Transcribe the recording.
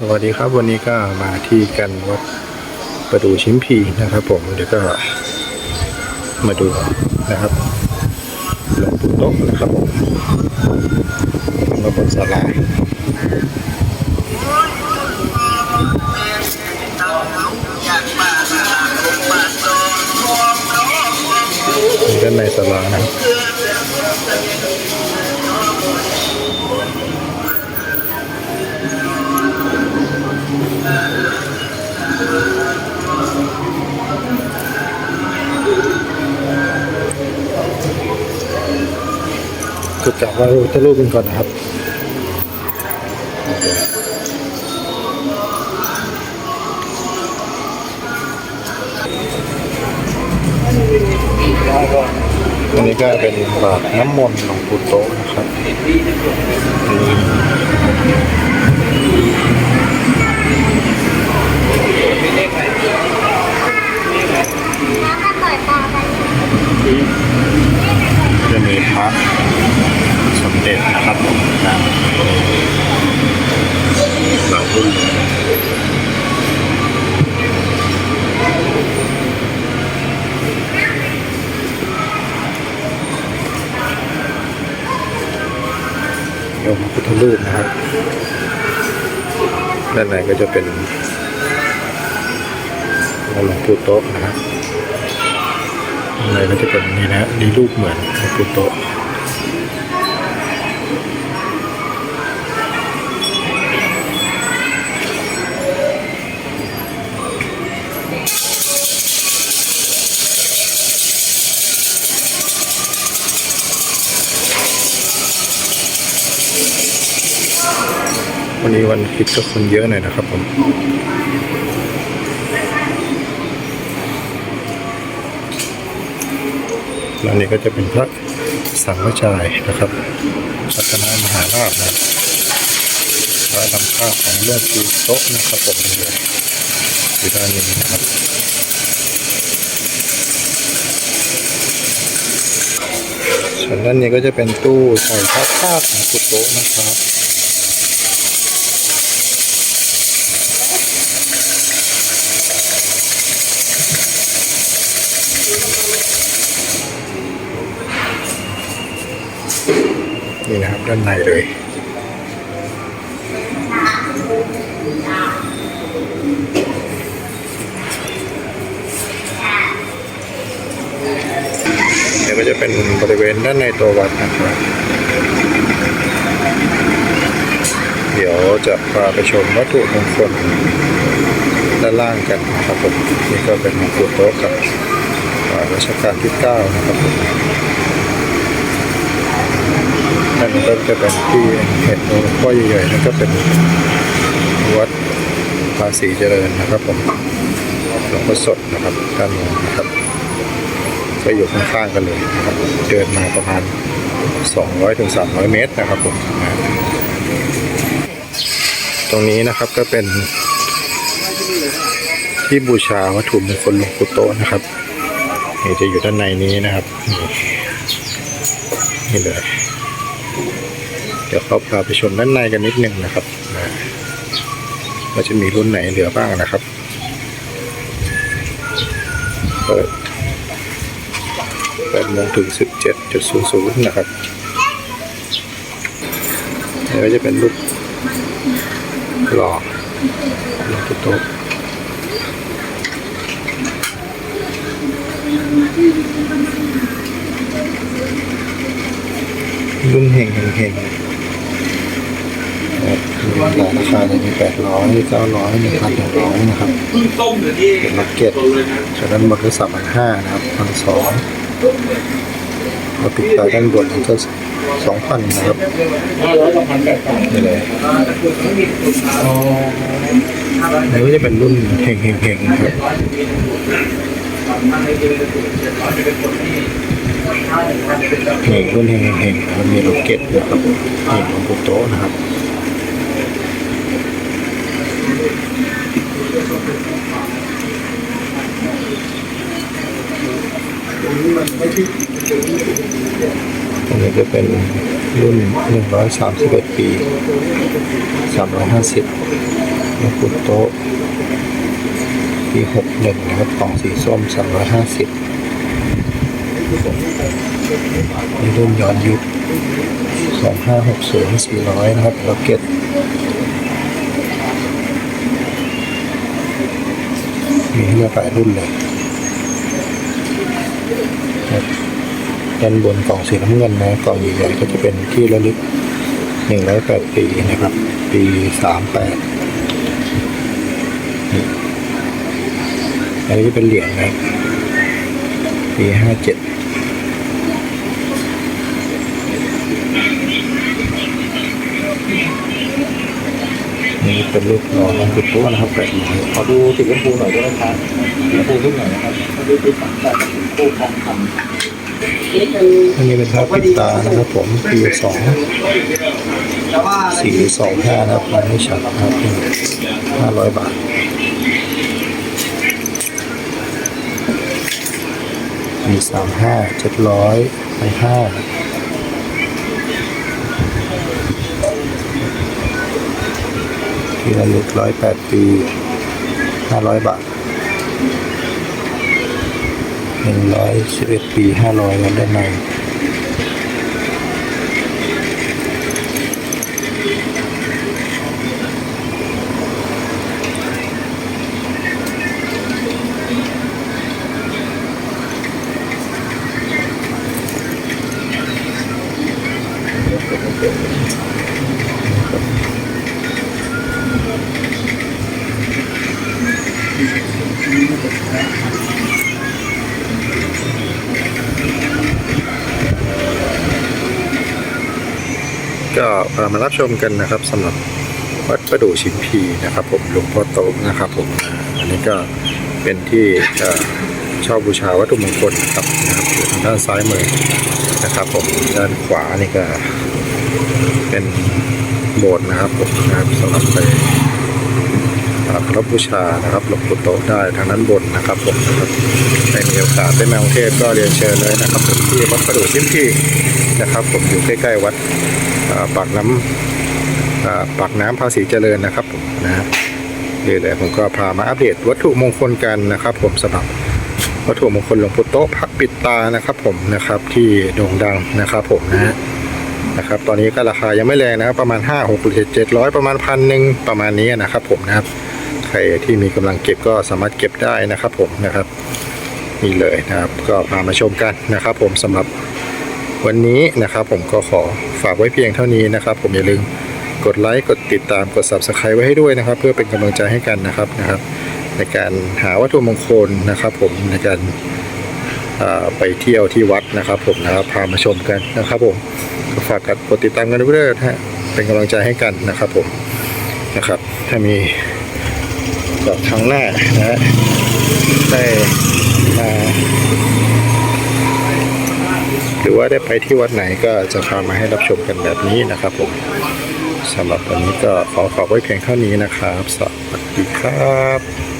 สวัสดีครับวันนี้ก็มาที่กันวัดประดูชิมพีนะครับ ผมเดี๋ยวก็มาดูนะครับหลวงปู่โต๊ะนะครับผมมาบนศาลานี่ด้านในศาลานะครับ จุดกลับว่ารูปรูปกันก่อนนะครับอันนี้ก็เป็นบาทน้ำมนต์หลวงปู่โตนะครับ ระพุทธรูปนะครับ ด้านในก็จะเป็นหลวงปู่โต๊ะนะครับอะไรก็จะเป็นนี่นะนี่รูปเหมือนหลวงปู่โตะ วันนี้วันคิดก็คนเยอะหน่อยนะครับผมแล้วนี่ก็จะเป็นพระสังฆจายนะครับพัฒนามหาราชนะพระนำข้าวของเลือดปูโต๊ะนะครับผมเลยอยู่ด้านนี้นะครับส่วนด้านนี้ก็จะเป็นตู้ใส่พระธาตุของปุโต๊ะนะครับ นี่นะครับด้านในเลยเดี๋ยวก็จะเป็นบริเวณด้านในตัววัดนะครับ เดี๋ยวจะพาไปชมวัตถุมงคลด้านล่างกันนะครับผมนี่ก็เป็นหลวงปู่โต๊ะกับรัชกาลที่เก้านะครับผม นั่นก็จะเป็นที่เห็นหลวงพ่อใหญ่ๆนั่นก็เป็นวัดภาษีเจริญนะครับผมหลวงพ่อสดนะครับด้านโน้นนะครับก็อยู่ข้างๆกันเลยนะครับเดินมาประมาณ 200ถึง300เมตรนะครับผมนะตรงนี้นะครับก็เป็นที่บูชาวัตถุมงคลหลวงปู่โตนะครับนี่จะอยู่ด้านในนี้นะครับ นี่เลย เดี๋ยวเขาพาไปชมด้านในกันนิดนึงนะครับว่าจะมีรุ่นไหนเหลือบ้างนะครับเปิดแปดโมงถึงสิบเจ็ดจุดศูนย์ศูนย์นะครับนี่ก็จะเป็นรูปหล่อหลวงปู่โตะรุ่นเฮงเฮงเฮง ครับมีหลายราคาจะมีแปดร้อยเก้าร้อยหนึ่งพันหนึ่งร้อยนะครับเพิ่งต้มเดี๋ยวนี้เป็นล็อกเก็ตจากนั้นหมดก็สามพันห้านะครับพันสองเราปิดตาด้านบนมันก็สองพันนะครับห้าร้อยสองพันแปดพันนี่เลยนี่ก็จะเป็นรุ่นเฮงเฮงเฮงครับนี่รุ่นเฮงเฮงเฮงมีล็อกเก็ตด้วยครับนี่หลวงปู่โตนะครับ อันนี้ก็เป็นรุ่น 131 ปี 350หลวงปู่โต๊ะปีหกหนึ่งนะครับกล่องสีส้มสามร้อยห้าสิบมีรุ่นย้อนยุคสองห้าหกศูนะครับล็อกเก็ตมีให้เลือกหลายรุ่นเลย ด้านบนกล่องสีน้ำเงินนะกล่องใหญ่ๆก็จะเป็นที่ระลึกหนึ่งร้อยแปดปีนะครับ ปีสามแปดอันนี้เป็นเหรียญนะปีห้าเจ็ด นี่ เป็นรูปหล่อหลวงปู่โตะนะครับแปดหมอยขอดูสีชมพูหน่อยได้ไหมครับสีชมพูขึ้นหน่อยนะครับดูที่ฝังแต่ชมพูทองคำนี่คืออันนี้เป็นพระปิดตานะครับผมปีสองสี่สองห้านะครับมันไม่ชัดนะครับห้าร้อยบาทมีสามห้าเจ็ดร้อยไปห้า ที่ระลึกร้อยแปดปีห้าร้อยบาทหนึ่งร้อยสิบเอ็ดปีห้าร้อยมันได้ไหม ก็มารับชมกันนะครับสำหรับวัดประดูชิมพีนะครับ ผมหลวงพ่อโตนะครับผมอันนี้ก็เป็นที่เอ่อเช่าบูชาวัตถุมงคลนะครับนะครับอยู่ทางด้านซ้ายมือนะครับ ผมด้านขวานี่ก็เป็นโบสถ์นะครับผมนะครับสำหรับไป อ่าเคารพบูชานะครับหลวงปู่โตได้ทางนั้นบนนะครับผมนะครับในมีโอกาสได้มากรุงเทพก็เรียนเชิญเลยนะครับผมที่วัดประดู่ชิมพีนะครับ ผมอยู่ใกล้ๆวัดปากน้ำอ่าปากน้ำภาษีเจริญนะครับผมนะฮะนี่แหละผมก็พามาอัปเดตวัตถุมงคลกันนะครับ ผมสำหรับวัตถุมงคลหลวงปู่โต๊ะพักปิดตานะครับ ผมนะครับที่โด่งดังนะครับ ผมนะฮะนะครับตอนนี้ก็ราคายังไม่แรงนะครับประมาณ 5 6 7 7 0 0 ประมาณพันหนึ่งประมาณนี้นะครับผมนะครับ ใครที่มีกำลังเก็บก็สามารถเก็บได้นะครับผมนะครับนี่เลยนะครับ ก็พามาชมกันนะครับ ผมสำหรับวันนี้นะครับ ผมก็ขอฝากไว้เพียงเท่านี้นะครับ ผมอย่าลืมกดไลค์กดติดตามกด subscribe ไว้ให้ด้วยนะครับ เพื่อเป็นกำลังใจให้กันนะครับนะครับ ในการหาวัตถุมงคลนะครับ ผมในการไปเที่ยวที่วัดนะครับ ผมนะครับพามาชมกันนะครับผมฝากกดติดตามกันด้วยนะฮะเป็นกำลังใจให้กันนะครับ ผมนะครับ ถ้ามี แบบครั้งแรกนะฮะได้มาหรือว่าได้ไปที่วัดไหนก็จะพามาให้รับชมกันแบบนี้นะครับผมสำหรับวันนี้ก็ขอฝากไว้เพียงเท่านี้นะครับ สวัสดีครับ